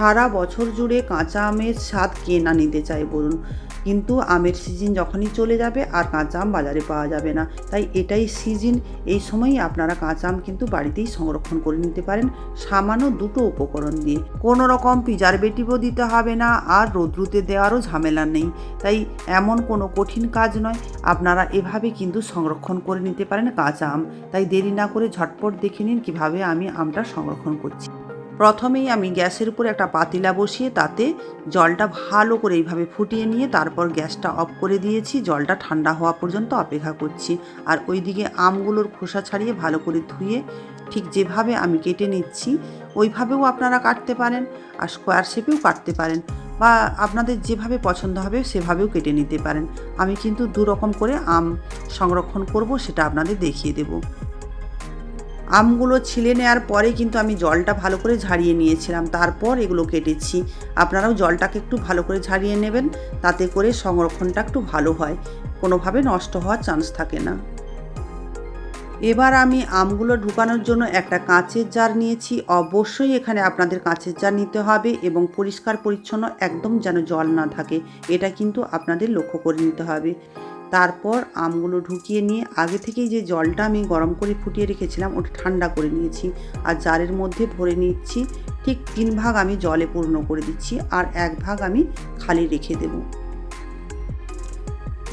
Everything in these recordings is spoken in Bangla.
সারা বছর জুড়ে কাঁচা আমের স্বাদ কে না নিতে চায় বলুন। কিন্তু আমের সিজন যখনই চলে যাবে আর কাঁচা আম বাজারে পাওয়া যাবে না, তাই এটাই সিজন এই সময়ই আপনারা কাঁচা আম কিন্তু বাড়িতেই সংরক্ষণ করে নিতে পারেন সামান্য দুটো উপকরণ দিয়ে। কোনো রকম প্রিজারভেটিভও দিতে হবে না আর রোদ্রুতে দেওয়ারও ঝামেলা নেই। তাই এমন কোনো কঠিন কাজ নয়, আপনারা এভাবে কিন্তু সংরক্ষণ করে নিতে পারেন কাঁচা আম। তাই দেরি না করে ঝটপট দেখে নিন কীভাবে আমি আমটা সংরক্ষণ করছি। প্রথমেই আমি গ্যাসের উপর একটা পাতিলা বসিয়ে তাতে জলটা ভালো করে এইভাবে ফুটিয়ে নিয়ে তারপর গ্যাসটা অফ করে দিয়েছি। জলটা ঠান্ডা হওয়া পর্যন্ত অপেক্ষা করছি। আর ওইদিকে আমগুলোর খোসা ছাড়িয়ে ভালো করে ধুয়ে ঠিক যেভাবে আমি কেটে নিচ্ছি, ওইভাবেও আপনারা কাটতে পারেন আর স্কোয়ার শেপেও কাটতে পারেন বা আপনাদের যেভাবে পছন্দ হবে সেভাবেও কেটে নিতে পারেন। আমি কিন্তু দু রকম করে আম সংরক্ষণ করব সেটা আপনাদের দেখিয়ে দেবো। আমগুলো ছিলে নেওয়ার পরে কিন্তু আমি জলটা ভালো করে ঝারিয়ে নিয়েছিলাম। তারপর এগুলো কেটেছি। আপনারাও জলটাকে একটু ভালো করে ঝারিয়ে নেবেন। তাতে করে সংরক্ষণটা একটু ভালো হয়। কোনোভাবে নষ্ট হওয়ার চান্স থাকে না। এবার আমি আমগুলো ঢুকানোর জন্য একটা কাঁচের জার নিয়েছি। অবশ্যই এখানে আপনাদের কাঁচের জার নিতে হবে এবং পরিষ্কার পরিচ্ছন্ন একদম যেন জল না থাকে। এটা কিন্তু আপনাদের লক্ষ্য করে নিতে হবে। তারপর আমগুলো ঢুকিয়ে নিয়ে আগে থেকেই যে জলটা আমি গরম করে ফুটিয়ে রেখেছিলাম, ওটা ঠান্ডা করে নিয়েছি। আর জারের মধ্যে ভরে নিচ্ছি, ঠিক তিন ভাগ আমি জলে পূর্ণ করে দিচ্ছি আর এক ভাগ আমি খালি রেখে দেব।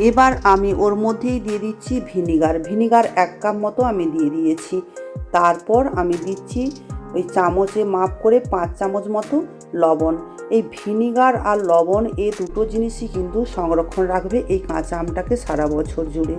এবার আমি ওর মধ্যেই দিয়ে দিচ্ছি ভিনিগার। ভিনিগার এক কাপ মতো আমি দিয়ে দিয়েছি। তারপর আমি দিচ্ছি ওই চামচে মাপ করে পাঁচ চামচ মতো লবণ। এই ভিনিগার আর লবণ এই দুটো জিনিসই কিন্তু সংরক্ষণ রাখবে এই কাঁচা আমটাকে সারা বছর জুড়ে।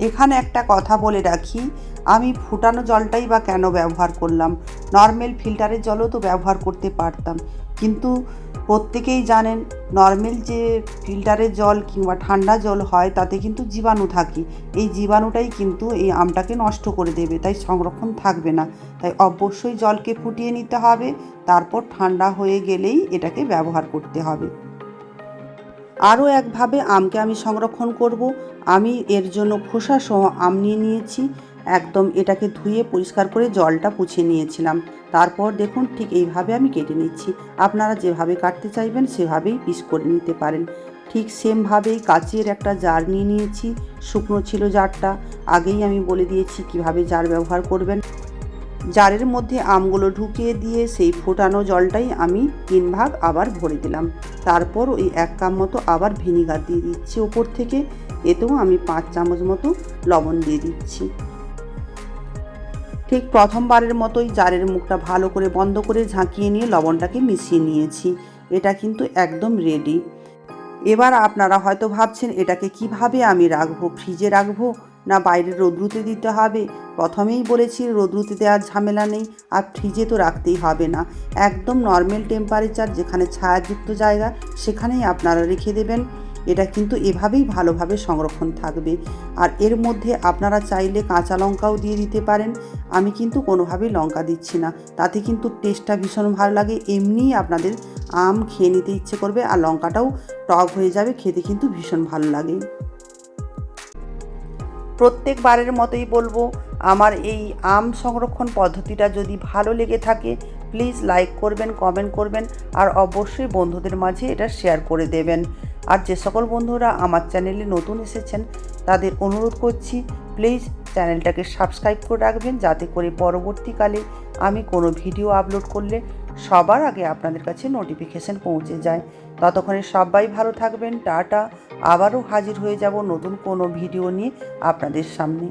এখানে একটা কথা বলে রাখি, আমি ফুটানো জলটাই বা কেন ব্যবহার করলাম? নর্মাল ফিল্টারের জলও তো ব্যবহার করতে পারতাম। কিন্তু প্রত্যেকেই জানেন নর্মাল যে ফিল্টারের জল কিংবা ঠান্ডা জল হয়, তাতে কিন্তু জীবাণু থাকে। এই জীবাণুটাই কিন্তু এই আমটাকে নষ্ট করে দেবে, তাই সংরক্ষণ থাকবে না। তাই অবশ্যই জলকে ফুটিয়ে নিতে হবে, তারপর ঠান্ডা হয়ে গেলেই এটাকে ব্যবহার করতে হবে। আরও একভাবে আমকে আমি সংরক্ষণ করব। আমি এর জন্য খোসা সহ আম নিয়ে নিয়েছি। একদম এটাকে ধুয়ে পরিষ্কার করে জলটা পুছে নিয়েছিলাম। তারপর দেখুন ঠিক এইভাবে আমি কেটে নিচ্ছি। আপনারা যেভাবে কাটতে চাইবেন সেভাবেই পিস করে নিতে পারেন। ঠিক সেমভাবেই কাচের একটা জার নিয়ে নিয়েছি, শুকনো ছিল জারটা। আগেই আমি বলে দিয়েছি কীভাবে জার ব্যবহার করবেন। জারের মধ্যে আমগুলো ঢুকিয়ে দিয়ে সেই ফোটানো জলটাই আমি তিন ভাগ আবার ভরে দিলাম। তারপর ওই এক কাপ মতো আবার ভিনিগার দিয়ে দিচ্ছি ওপর থেকে। এতেও আমি পাঁচ চামচ মতো লবণ দিয়ে দিচ্ছি। ঠিক প্রথমবারের মতোই জারের মুখটা ভালো করে বন্ধ করে ঝাঁকিয়ে নিয়ে লবণটাকে মিশিয়ে নিয়েছি। এটা কিন্তু একদম রেডি এবার আপনারা হয়তো ভাবছেন, এটাকে কীভাবে আমি রাখব? ফ্রিজে রাখব না বাইরে রোদ্রুতে দিতে হবে? প্রথমেই বলেছি রোদ্রুতে দেওয়ার ঝামেলা নেই। আর ফ্রিজে তো রাখতেই হবে না। একদম নর্মাল টেম্পারেচার যেখানে ছায়াযুক্ত জায়গা, সেখানেই আপনারা রেখে দেবেন। এটা কিন্তু এভাবেই ভালোভাবে সংরক্ষণ থাকবে। আর এর মধ্যে আপনারা চাইলে কাঁচা লঙ্কাও দিয়ে দিতে পারেন। আমি কিন্তু কোনোভাবেই লঙ্কা দিচ্ছি না। তাতে কিন্তু টেস্টটা ভীষণ ভালো লাগে। এমনিই আপনাদের আম খেয়ে নিতে ইচ্ছে করবে আর লঙ্কাটাও টক হয়ে যাবে, খেতে কিন্তু ভীষণ ভালো লাগে। প্রত্যেকবারের মতোই বলব, আমার এই আম সংরক্ষণ পদ্ধতিটা যদি ভালো লেগে থাকে প্লিজ লাইক করবেন কমেন্ট করবেন, আর অবশ্যই বন্ধুদের মাঝে এটা শেয়ার করে দেবেন। আর যে সকল বন্ধুরা আমার চ্যানেলে নতুন এসেছেন, তাদের অনুরোধ করছি প্লিজ চ্যানেলটাকে সাবস্ক্রাইব করে রাখবেন, যাতে করে পরবর্তীকালে আমি কোনো ভিডিও আপলোড করলে সবার আগে আপনাদের কাছে নোটিফিকেশান পৌঁছে যায়। ততক্ষণে সবাই ভালো থাকবেন, টাটা। আবারও হাজির হয়ে যাব নতুন কোনো ভিডিও নিয়ে আপনাদের সামনে।